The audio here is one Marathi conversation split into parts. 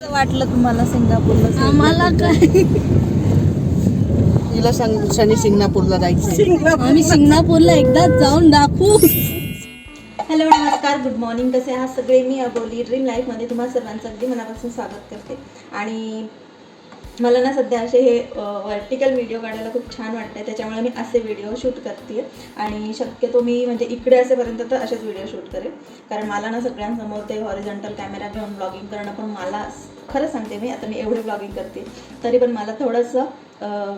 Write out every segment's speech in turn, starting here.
वाटलं तुम्हाला सिंगापूरला आम्हाला काय? तिला सांग शनी सिंगणापूरला जायचं आम्ही सिंगापूरला एकदा जाऊन दाखवू. हॅलो नमस्कार गुड मॉर्निंग. कसे आहात सगळे? मी अबोली ड्रीम लाईफमध्ये तुम्हाला सर्वांचं अगदी मनापासून स्वागत करते. आणि मला ना सध्या असे हे वर्टिकल व्हिडिओ काढायला खूप छान वाटतं त्याच्यामुळे मी असे व्हिडिओ शूट करते आणि शक्यतो मी म्हणजे इकडे असेपर्यंत तर असेच व्हिडिओ शूट करेल. कारण मला ना सगळ्यांसमोर ते हॉरिझॉन्टल कॅमेरा घेऊन ब्लॉगिंग करणं पण मला खरं सांगते मी आता मी एवढे ब्लॉगिंग करते. तरी पण मला थोडंसं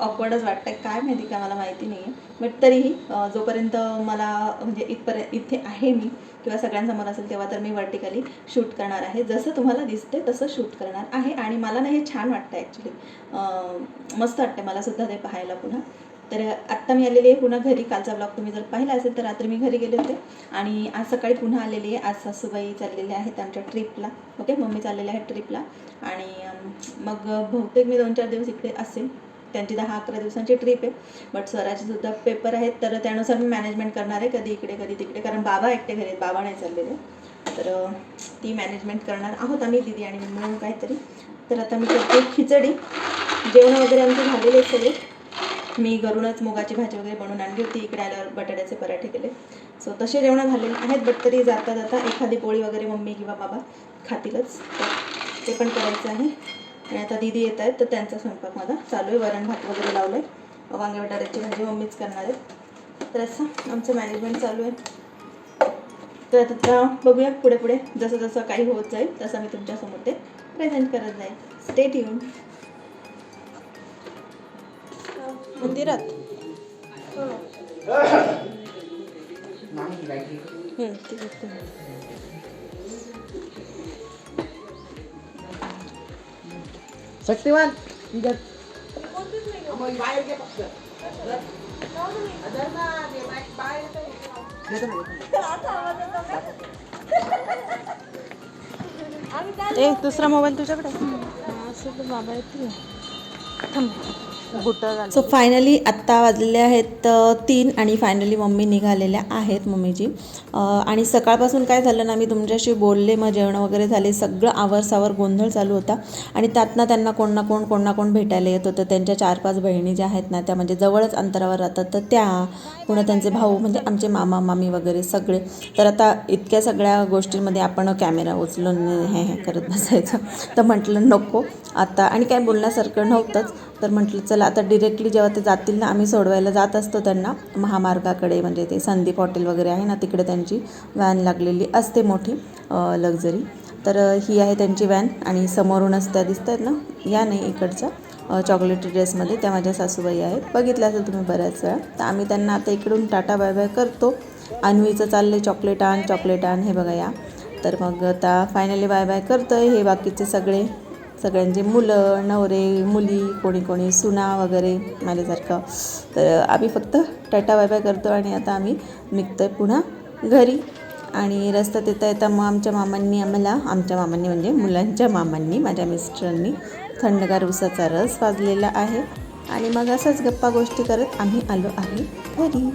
ऑकवर्डच वाटतं काय माहिती का मला माहिती नाही आहे बट तरीही जोपर्यंत मला म्हणजे इथपर्यंत इथे आहे मी किंवा सगळ्यांसमोर असेल तेव्हा तर मी वर्टिकली शूट करणार आहे. जसं तुम्हाला दिसते तसं शूट करणार आहे. आणि मला ना हे छान वाटतं ॲक्च्युली मस्त वाटतं मला सुद्धा ते पाहायला पुन्हा. तर आत्ता मी आलेली आहे पुन्हा घरी. कालचा ब्लॉग तुम्ही जर पाहिला असेल तर रात्री मी घरी गेले होते. आणि आज सकाळी पुन्हा आलेली आहे. आज सासूबाई चाललेल्या आहेत आमच्या ट्रिपला ओके मम्मी चाललेल्या आहेत ट्रिपला आणि मग बहुतेक मी दोन चार दिवस इकडे असेल. त्यांची दहा अकरा दिवसांची ट्रिप आहे. बट सराचे सुद्धा पेपर आहेत तर त्यानुसार मी मॅनेजमेंट करणार आहे. कधी इकडे कधी तिकडे. कारण बाबा एकटे घरी आहेत बाबा नाही चाललेले. तर ती मॅनेजमेंट करणार आहोत आम्ही दिदी आणि मी मिळून काहीतरी. तर आता मी करते खिचडी. जेवण वगैरे आमचे झालेले सगळे. मी घरूनच मुगाची भाजी वगैरे बनवून आणली होती. इकडे आल्यावर बटाट्याचे पराठे केले. सो तसे जेवण झालेले आहेत बट तरी जाता जाता एखादी पोळी वगैरे मम्मी किंवा बाबा खातीलच. तर ते पण करायचं आहे. आणि आता दीदी येत आहेत तर त्यांचा स्वयंपाक माझा चालू आहे. वरण भात वगैरे लावलं आहे वांगे बटाट्याची भाजी मम्मीच करणार आहे. तर असं आमचं मॅनेजमेंट चालू आहे. तर आता बघूया पुढे पुढे. जसं जसं काही होत जाईल तसं मी तुमच्यासमोर ते प्रेझेंट करत जाईल. स्टेट येऊन मंदिरात ठीक आहे. शक्तिमान ए दुसरा मोबाईल तुझ्याकडे बाबा येतील. सो फायनली आत्ता वाजलेले आहेत तीन आणि फायनली मम्मी निघालेल्या आहेत मम्मीची आणि सकाळपासून काय झालं ना मी तुमच्याशी बोलले मग जेवण वगैरे झाले सगळं आवरसावर गोंधळ चालू होता. आणि त्यातनं त्यांना कोण ना कोण कोण ना कोण भेटायला येत होतं. त्यांच्या चार पाच बहिणी ज्या आहेत ना त्या म्हणजे जवळच अंतरावर राहतात. तर त्या पुन्हा त्यांचे भाऊ म्हणजे आमचे मामा मामी वगैरे सगळे. तर आता इतक्या सगळ्या गोष्टींमध्ये आपण कॅमेरा उचलून हे हे करत बसायचं. तर म्हटलं नको आता. आणि काय बोलण्यासारखं नव्हतंच. तर म्हटलं चला आता डिरेक्टली जेव्हा ते जातील ना आम्ही सोडवायला जात असतो त्यांना. महामार्गाकडे म्हणजे ते संदीप हॉटेल वगैरे आहे ना तिकडे त्यांची व्हॅन लागलेली असते मोठी लक्झरी तर ही आहे त्यांची व्हॅन आणि समोरूनच त्या दिसत आहेत ना या नाही इकडच्या चॉकलेटी ड्रेसमध्ये त्या माझ्या सासूबाई आहेत. बघितलं असेल तुम्ही बऱ्याच वेळा. तर आम्ही त्यांना आता इकडून टाटा बाय बाय करतो. अन्वीचं चाललं आहे चॉकलेट आण चॉकलेट आण हे बघा या. तर मग आता फायनली बाय बाय करतो आहे हे बाकीचे सगळे. सगळ्यांचे मुलं नवरे मुली कोणी कोणी सुना वगैरे माझ्यासारखं. तर आम्ही फक्त टाटा बाय बाय करतो आणि आता आम्ही निघतो आहे पुन्हा घरी. आणि रस्त्यात येता येता मग आमच्या मामांनी आम्हाला आमच्या मामांनी म्हणजे मुलांच्या मामांनी माझ्या मिस्टरांनी थंडगार उसाचा रस पाजलेला आहे. आणि मग असंच गप्पा गोष्टी करत आम्ही आलो आहे घरी.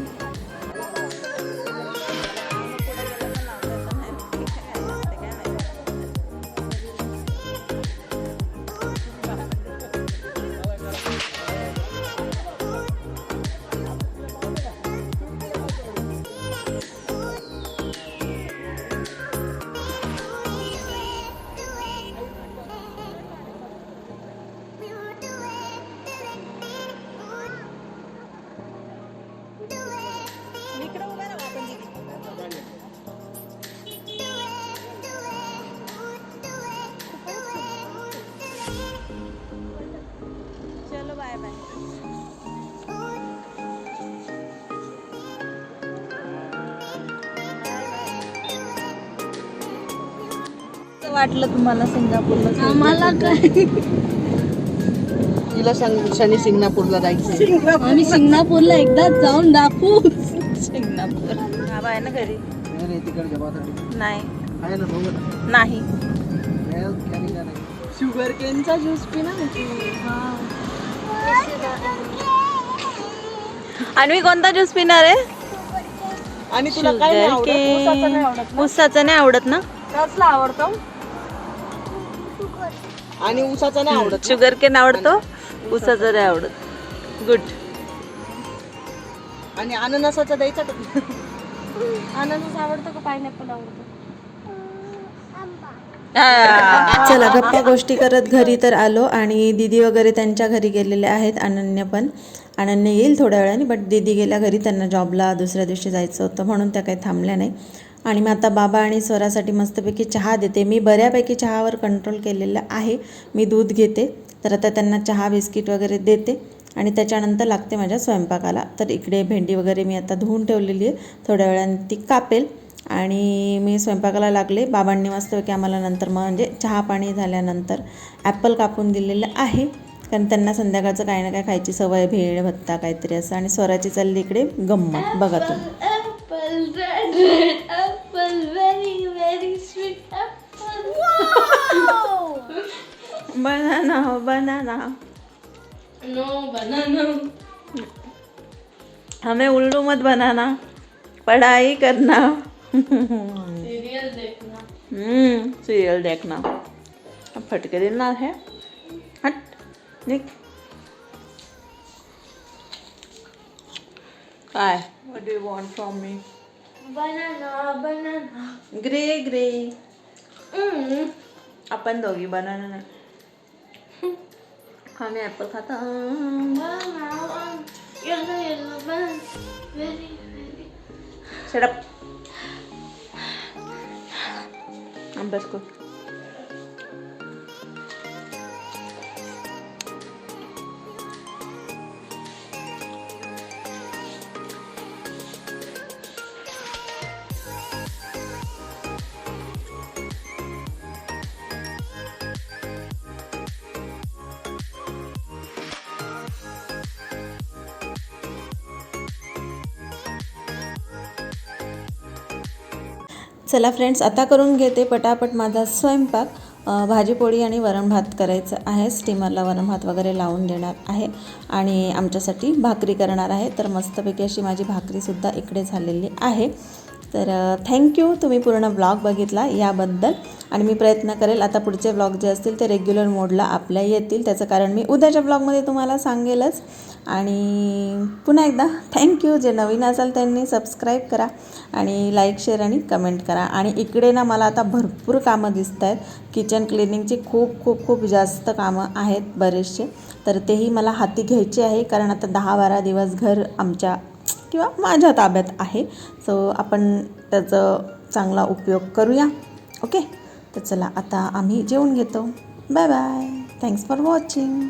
वाटलं तुम्हाला सिंगापूरला आम्हाला काय? तिला सांग शनी सिंगणापूरला जायचं आम्ही सिंगापूरला एकदा जाऊन दाखवू. सिंगापूर. बाबा आहे ना घरी? नाही नाही. नाही, का नाही? शुगर केनचा ज्यूस पिना आणि कोणता ज्यूस पिणार आहे? आणि तुला काय नाही आवडत? ऊसाचं नाही आवडत उसाचं नाही आवडत ना? कसला आवडतो. आणि ऊसाचा नाही आवडत? शुगर केन आवडतो? उसाचं नाही आवडत. गुड आणि अननसाचा द्यायचा का? अननस आवडतो का पायनॅपल आवडतो? चला गप्पा गोष्टी करत घरी तर आलो आणि दीदी वगैरे त्यांच्या घरी गेलेले आहेत अनन्य पण. अनन्य येईल थोड्या वेळाने बट दीदी गेल्या घरी त्यांना जॉबला दुसऱ्या दिवशी जायचं होतं म्हणून त्या काही थांबल्या नाही. आणि मग आता बाबा आणि स्वरासाठी मस्तपैकी चहा देते. मी बऱ्यापैकी चहावर कंट्रोल केलेलं आहे. मी दूध घेते. तर आता त्यांना चहा बिस्किट वगैरे देते. आणि त्याच्यानंतर लागते माझ्या स्वयंपाकाला. तर इकडे भेंडी वगैरे मी आता धुवून ठेवलेली आहे. थोड्या वेळाने ती कापेल. आणि मी स्वयंपाकाला लागले. बाबांनी मस्तपैकी आम्हाला नंतर मग म्हणजे चहा पाणी झाल्यानंतर ॲपल कापून दिलेलं आहे. कारण त्यांना संध्याकाळचं काही ना काय खायची सवय भेळ भत्ता काहीतरी असं. आणि स्वराची चालली इकडे गंमत बघा तुम्ही. apple, red, हमें उल्लू मत बनाना पढ़ाई करना। सीरियल हम्म, देखना। अब फट के देना है। हट देख। काय what do you want from me me banana banana grey grey आपण दोघी बनाना नाही आम्ही ॲपल खाता banana yellow yellow banana very चला फ्रेंड्स आता करून घेते पटापट माझा स्वयंपाक. भाजीपोळी भाजी पोळी आणि वरण भात करायचं आहे. स्टीमरला वरण भात वगैरे लावून देणार आहे. आणि आमच्यासाठी भाकरी करणार आहे. तर मस्तपैकी अशी माझी भाकरीसुद्धा इकडे झालेली आहे. तर थँक्यू तुम्ही पूर्ण ब्लॉग बघितला याबद्दल. आणि मी प्रयत्न करेल आता पुढचे ब्लॉग जे असतील ते रेग्युलर मोडला आपल्या येतील. त्याचं कारण मी उद्याच्या ब्लॉगमध्ये तुम्हाला सांगेलच. आणि पुन्हा एकदा थँक्यू जे नवीन असाल त्यांनी सबस्क्राईब करा आणि लाईक शेअर आणि कमेंट करा. आणि इकडे ना मला आता भरपूर कामं दिसत आहेत किचन क्लिनिंगची खूप खूप खूप जास्त कामं आहेत बरेचसे. तर तेही मला हाती घ्यायचे आहे. कारण आता दहा बारा दिवस घर आमच्या किंवा माझ्या ताब्यात आहे. सो आपण त्याचं चांगला उपयोग करूया. ओके तर चला आता आम्ही जेवून घेतो. Bye bye thanks for watching